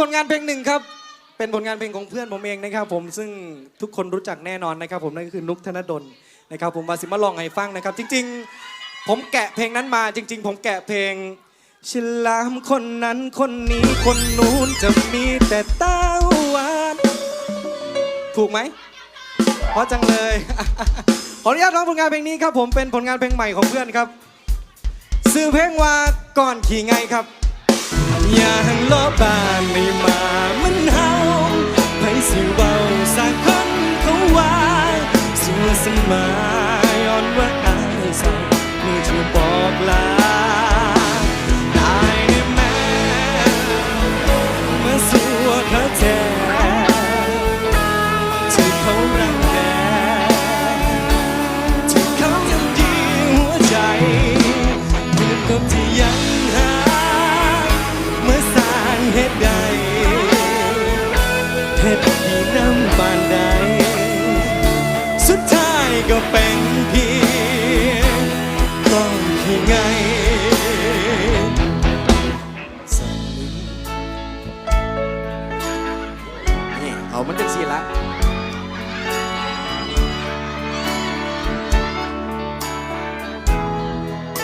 ผลงานเพลงหนึ่งครับ เป็นผลงานเพลงของเพื่อนผมเองนะครับ ผมซึ่งทุกคนรู้จักแน่นอนนะครับ ผมนั่นก็คือนุกธนดลนะครับ ผมมาสิมาลองให้ฟังนะครับ จริง ๆ ผมแกะเพลงนั้นมา จริง ๆ ผมแกะเพลงฉลามคนนั้นคนนี้คนนู้นจะมีแต่ต้าหวานถูกไหมเพราะจังเลย ขออนุญาตร้องผลงานเพลงนี้ครับ ผมเป็นผลงานเพลงใหม่ของเพื่อนครับซื้อเพลงว่าก่อนขี่ไงครับ อย่าหังลบบานในมามันเฮาไปสิเว้าสักคนเขาว่าสัวสมายย้อนว่าอายเศร้าเมื่อจะบอกลา น้ำบานใด สุดท้ายก็เป็นเพียงต้องที่ไงสักนิดนี่เอามันจะสีละ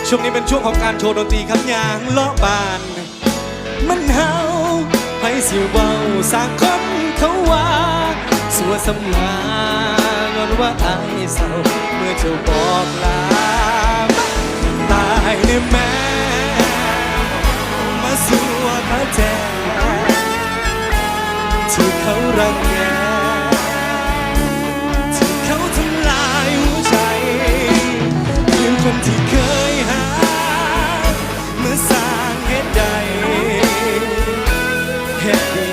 ช่วงนี้เป็นช่วงของการโชว์ดนตรีครับยางเลาะบาน มันเฮาไปสิเว้าสางคนเขา ว่าสัวสำลางอนว่าอายเศร้าเมื่อเจ้าบอกลาตายในแม่มาสัวเขาแท้ที่เขารังแกที่เขาทำลายหัวใจเพียงคนที่เคยหาเมื่อสร้างเหตุใดเหตุที่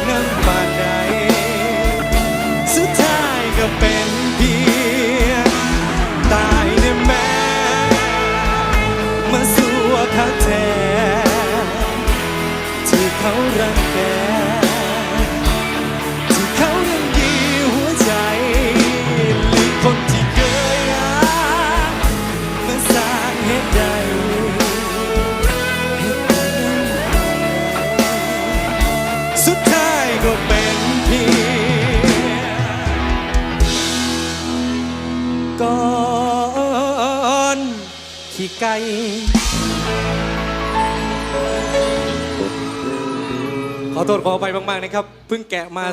เขารังแกที่เขายังดีหัวใจหรือคนที่เคยหาเมื่อสร้างเหตุใดสุดท้ายก็เป็นเพียงก่อนขี่ไก่ ขอโทษขอไปมากๆนะครับ เพิ่งแกะมา